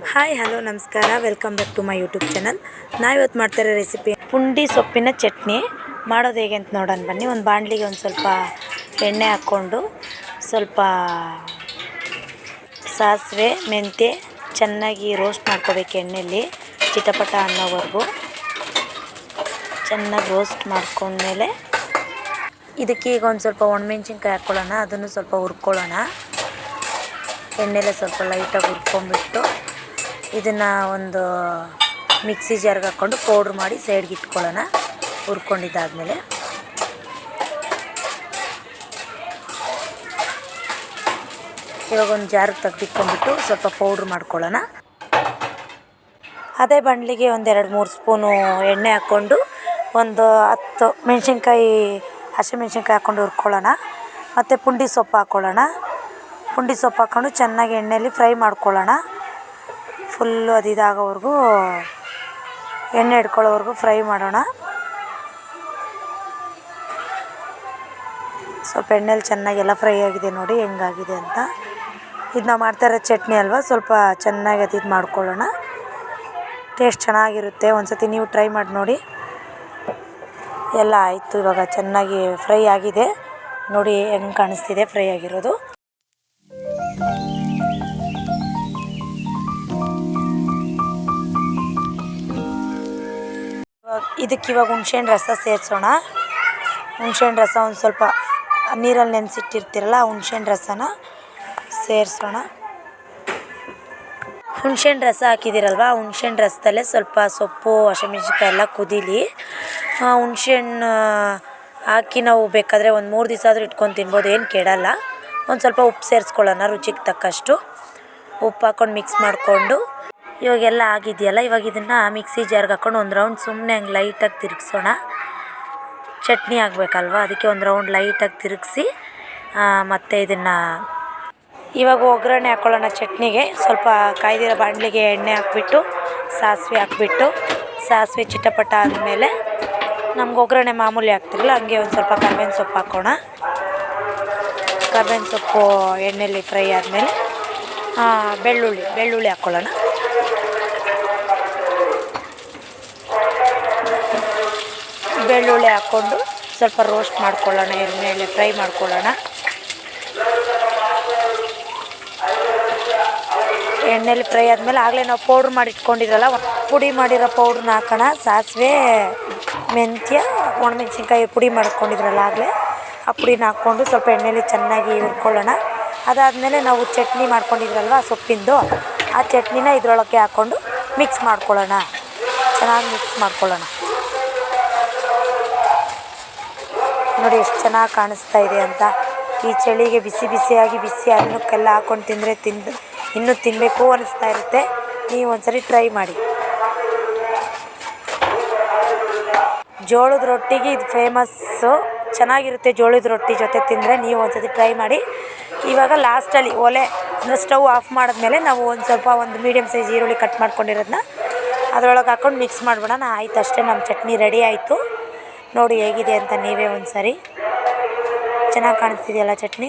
Hi hello, ನಮಸ್ಕಾರ. Welcome back to my YouTube channel ನಾವಿವತ್ತು ಮಾಡ್ತಿರೋ ರೆಸಿಪಿ ಪುಂಡಿ ಸೊಪ್ಪಿನ ಚಟ್ನಿ. ಮಾಡೋದು ಹೇಗೆ ಅಂತ ನೋಡೋಣ ಬನ್ನಿ. ಒಂದು ಬಾಣಲಿಗೆ ಒಂದು ಸ್ವಲ್ಪ ಎಣ್ಣೆ ಹಾಕ್ಕೊಂಡು ಸ್ವಲ್ಪ ಸಾಸಿವೆ, ಮೆಂತ್ಯ ಚೆನ್ನಾಗಿ ರೋಸ್ಟ್ ಮಾಡ್ಕೋಬೇಕು ಎಣ್ಣೆಯಲ್ಲಿ ಚಿಟಪಟ ಅನ್ನೋವರೆಗೂ. ಚೆನ್ನಾಗಿ ರೋಸ್ಟ್ ಮಾಡ್ಕೊಂಡ್ಮೇಲೆ ಇದಕ್ಕೆ ಈಗ ಒಂದು ಸ್ವಲ್ಪ ಒಣಮೆಣ್ಸಿನ್ಕಾಯಿ ಹಾಕ್ಕೊಳ್ಳೋಣ ಅದನ್ನು ಸ್ವಲ್ಪ ಹುರ್ಕೊಳ್ಳೋಣ. ಎಣ್ಣೆಲ್ಲ ಸ್ವಲ್ಪ ಲೈಟಾಗಿ ಹುರ್ಕೊಂಬಿಟ್ಟು ಇದನ್ನು ಒಂದು ಮಿಕ್ಸಿ ಜಾರ್ಗೆ ಹಾಕ್ಕೊಂಡು ಪೌಡ್ರ್ ಮಾಡಿ ಸೈಡ್ಗೆ ಇಟ್ಕೊಳ್ಳೋಣ. ಹುರ್ಕೊಂಡಿದ್ದಾದಮೇಲೆ. ಇವಾಗ ಒಂದು ಜಾರ್ಗೆ ತೆಗ್ದಿಟ್ಕೊಂಡ್ಬಿಟ್ಟು ಸ್ವಲ್ಪ ಪೌಡ್ರ್ ಮಾಡ್ಕೊಳ್ಳೋಣ. ಅದೇ ಬಂಡ್ಲಿಗೆ ಒಂದೆರಡು ಮೂರು ಸ್ಪೂನು ಎಣ್ಣೆ ಹಾಕ್ಕೊಂಡು ಒಂದು ಹತ್ತು ಮೆಣಸಿನ್ಕಾಯಿ ಹಸಿಮೆಣ್ಸಿನ್ಕಾಯಿ ಹಾಕ್ಕೊಂಡು ಹುರ್ಕೊಳ್ಳೋಣ. ಮತ್ತು ಪುಂಡಿ ಸೊಪ್ಪು ಹಾಕ್ಕೊಳ್ಳೋಣ. ಪುಂಡಿ ಸೊಪ್ಪು ಹಾಕ್ಕೊಂಡು ಚೆನ್ನಾಗಿ ಎಣ್ಣೆಯಲ್ಲಿ ಫ್ರೈ ಮಾಡ್ಕೊಳ್ಳೋಣ. ಫುಲ್ಲು ಅದು ಇದಾಗೋವರೆಗೂ ಎಣ್ಣೆ ಹಿಡ್ಕೊಳ್ಳೋವರೆಗೂ ಫ್ರೈ ಮಾಡೋಣ. ಸ್ವಲ್ಪ ಎಣ್ಣೆಲಿ ಚೆನ್ನಾಗೆಲ್ಲ ಫ್ರೈ ಆಗಿದೆ ನೋಡಿ ಹೆಂಗಾಗಿದೆ ಅಂತ. ಇದು ನಾವು ಮಾಡ್ತಾ ಇರೋ ಚಟ್ನಿ ಅಲ್ವಾ, ಸ್ವಲ್ಪ ಚೆನ್ನಾಗಿ ಅದು ಇದು ಮಾಡ್ಕೊಳ್ಳೋಣ. ಟೇಸ್ಟ್ ಚೆನ್ನಾಗಿರುತ್ತೆ ಒಂದು ಸತಿ ನೀವು ಟ್ರೈ ಮಾಡಿ ನೋಡಿ. ಎಲ್ಲ ಆಯಿತು ಇವಾಗ, ಚೆನ್ನಾಗಿ ಫ್ರೈ ಆಗಿದೆ. ನೋಡಿ ಹೆಂಗೆ ಕಾಣಿಸ್ತಿದೆ ಫ್ರೈ ಆಗಿರೋದು. ಇದಕ್ಕೆ ಇವಾಗ ಹುಣ್ಸೆಹಣ್ಣು ರಸ ಸೇರಿಸೋಣ. ಹುಣ್ಸೆಹಣ್ಣು ರಸ ಒಂದು ಸ್ವಲ್ಪ ನೀರಲ್ಲಿ ನೆನೆಸಿಟ್ಟಿರ್ತೀರಲ್ಲ ಆ ಹುಣ್ಸೆಹಣ್ಣು ರಸನ ಸೇರಿಸೋಣ. ಹುಣ್ಸೆಹಣ್ಣು ರಸ ಹಾಕಿದ್ದೀರಲ್ವ? ಹುಣ್ಸೆಹಣ್ಣು ರಸದಲ್ಲೇ ಸ್ವಲ್ಪ ಸೊಪ್ಪು, ಹಸಿಮೆಣ್ಸಿನ್ಕಾಯಿ ಎಲ್ಲ ಕುದೀಲಿ. ಹುಣ್ಸೆಹಣ್ಣು ಹಾಕಿ ನಾವು ಬೇಕಾದರೆ ಒಂದು ಮೂರು ದಿವಸ ಆದರೂ ಇಟ್ಕೊಂಡು ತಿನ್ಬೋದು, ಏನು ಕೆಡಲ್ಲ. ಒಂದು ಸ್ವಲ್ಪ ಉಪ್ಪು ಸೇರಿಸ್ಕೊಳ್ಳೋಣ ರುಚಿಗೆ ತಕ್ಕಷ್ಟು. ಉಪ್ಪು ಹಾಕ್ಕೊಂಡು ಮಿಕ್ಸ್ ಮಾಡಿಕೊಂಡು ಇವಾಗೆಲ್ಲ ಆಗಿದೆಯಲ್ಲ, ಇವಾಗ ಇದನ್ನು ಮಿಕ್ಸಿ ಜಾರ್ಗೆ ಹಾಕ್ಕೊಂಡು ಒಂದು ರೌಂಡ್ ಸುಮ್ಮನೆ ಹಂಗೆ ಲೈಟಾಗಿ ತಿರುಗಿಸೋಣ. ಚಟ್ನಿ ಆಗಬೇಕಲ್ವ? ಅದಕ್ಕೆ ಒಂದು ರೌಂಡ್ ಲೈಟಾಗಿ ತಿರುಗಿಸಿ ಮತ್ತು ಇದನ್ನು ಇವಾಗ ಒಗ್ಗರಣೆ ಹಾಕ್ಕೊಳ್ಳೋಣ ಚಟ್ನಿಗೆ. ಸ್ವಲ್ಪ ಕಾಯ್ದಿರೋ ಬಾಣಲಿಗೆ ಎಣ್ಣೆ ಹಾಕ್ಬಿಟ್ಟು, ಸಾಸಿವೆ ಹಾಕ್ಬಿಟ್ಟು, ಸಾಸಿವೆ ಚಿಟಪಟ ಆದಮೇಲೆ ನಮ್ಗೆ ಒಗ್ಗರಣೆ ಮಾಮೂಲಿ ಹಾಕ್ತಿರಲ್ಲ ಹಂಗೆ ಒಂದು ಸ್ವಲ್ಪ ಕರ್ಬೇವಿನ ಸೊಪ್ಪು ಹಾಕೋಣ. ಕರ್ಬೇವಿನ ಸೊಪ್ಪು ಎಣ್ಣೆಯಲ್ಲಿ ಫ್ರೈ ಆದಮೇಲೆ ಬೆಳ್ಳುಳ್ಳಿ ಬೆಳ್ಳುಳ್ಳಿ ಹಾಕ್ಕೊಳ್ಳೋಣ ಬೆಳ್ಳುಳ್ಳಿ ಹಾಕ್ಕೊಂಡು ಸ್ವಲ್ಪ ರೋಸ್ಟ್ ಮಾಡ್ಕೊಳ್ಳೋಣ ಎಣ್ಣೆಯಲ್ಲಿ ಫ್ರೈ ಮಾಡ್ಕೊಳ್ಳೋಣ. ಎಣ್ಣೆಲಿ ಫ್ರೈ ಆದಮೇಲೆ ಆಗಲೇ ನಾವು ಪೌಡ್ರ್ ಮಾಡಿ ಇಟ್ಕೊಂಡಿದ್ರಲ್ಲ ಪುಡಿ ಮಾಡಿರೋ ಪೌಡ್ರನ್ನ ಹಾಕೋಣ. ಸಾಸಿವೆ, ಮೆಂತ್ಯ, ಒಣಮೆಣ್ಸಿನ್ಕಾಯಿ ಪುಡಿ ಮಾಡ್ಕೊಂಡಿದ್ರಲ್ಲ ಆಗಲೇ, ಆ ಪುಡಿನ ಹಾಕ್ಕೊಂಡು ಸ್ವಲ್ಪ ಎಣ್ಣೆಲಿ ಚೆನ್ನಾಗಿ ಹುರ್ಕೊಳ್ಳೋಣ. ಅದಾದಮೇಲೆ ನಾವು ಚಟ್ನಿ ಮಾಡ್ಕೊಂಡಿದ್ರಲ್ವ ಸೊಪ್ಪಿಂದು, ಆ ಚಟ್ನಿನ ಇದ್ರೊಳಗೆ ಹಾಕ್ಕೊಂಡು ಮಿಕ್ಸ್ ಮಾಡ್ಕೊಳ್ಳೋಣ. ಚೆನ್ನಾಗಿ ಮಿಕ್ಸ್ ಮಾಡ್ಕೊಳ್ಳೋಣ. ನೋಡಿ ಎಷ್ಟು ಚೆನ್ನಾಗಿ ಕಾಣಿಸ್ತಾ ಇದೆ ಅಂತ. ಈ ಚಳಿಗೆ ಬಿಸಿ ಬಿಸಿಯಾಗಿ ಬಿಸಿ ಅನ್ನಕ್ಕೆಲ್ಲ ಹಾಕೊಂಡು ತಿಂದರೆ ತಿಂದು, ಇನ್ನೂ ತಿನ್ನಬೇಕು ಅನಿಸ್ತಾ ಇರುತ್ತೆ. ನೀವು ಒಂದ್ಸರಿ ಟ್ರೈ ಮಾಡಿ. ಜೋಳದ ರೊಟ್ಟಿಗೆ ಇದು ಫೇಮಸ್ಸು. ಚೆನ್ನಾಗಿರುತ್ತೆ ಜೋಳದ ರೊಟ್ಟಿ ಜೊತೆ ತಿಂದರೆ ನೀವು ಒಂದ್ಸತಿ ಟ್ರೈ ಮಾಡಿ. ಇವಾಗ ಲಾಸ್ಟಲ್ಲಿ ಒಲೆ, ಅಂದರೆ ಸ್ಟವ್ ಆಫ್ ಮಾಡಿದ್ಮೇಲೆ ನಾವು ಒಂದು ಸ್ವಲ್ಪ ಒಂದು ಮೀಡಿಯಮ್ ಸೈಜ್ ಈರುಳ್ಳಿ ಕಟ್ ಮಾಡ್ಕೊಂಡಿರೋದನ್ನ ಅದರೊಳಗೆ ಹಾಕ್ಕೊಂಡು ಮಿಕ್ಸ್ ಮಾಡಿಬಿಡೋಣ. ಆಯ್ತು ಅಷ್ಟೇ ನಮ್ಮ ಚಟ್ನಿ ರೆಡಿ ಆಯಿತು. ನೋಡಿ ಹೇಗಿದೆ ಅಂತ ನೀವೇ ಒಂದು ಸರಿ ಚೆನ್ನಾಗಿ ಕಾಣಿಸ್ತಿದೆಯಲ್ಲ ಚಟ್ನಿ?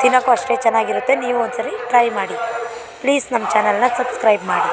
ತಿನ್ನೋಕ್ಕೂ ಅಷ್ಟೇ ಚೆನ್ನಾಗಿರುತ್ತೆ. ನೀವು ಒಂದು ಸರಿ ಟ್ರೈ ಮಾಡಿ. ಪ್ಲೀಸ್ ನಮ್ಮ ಚಾನಲ್ನ ಸಬ್ಸ್ಕ್ರೈಬ್ ಮಾಡಿ.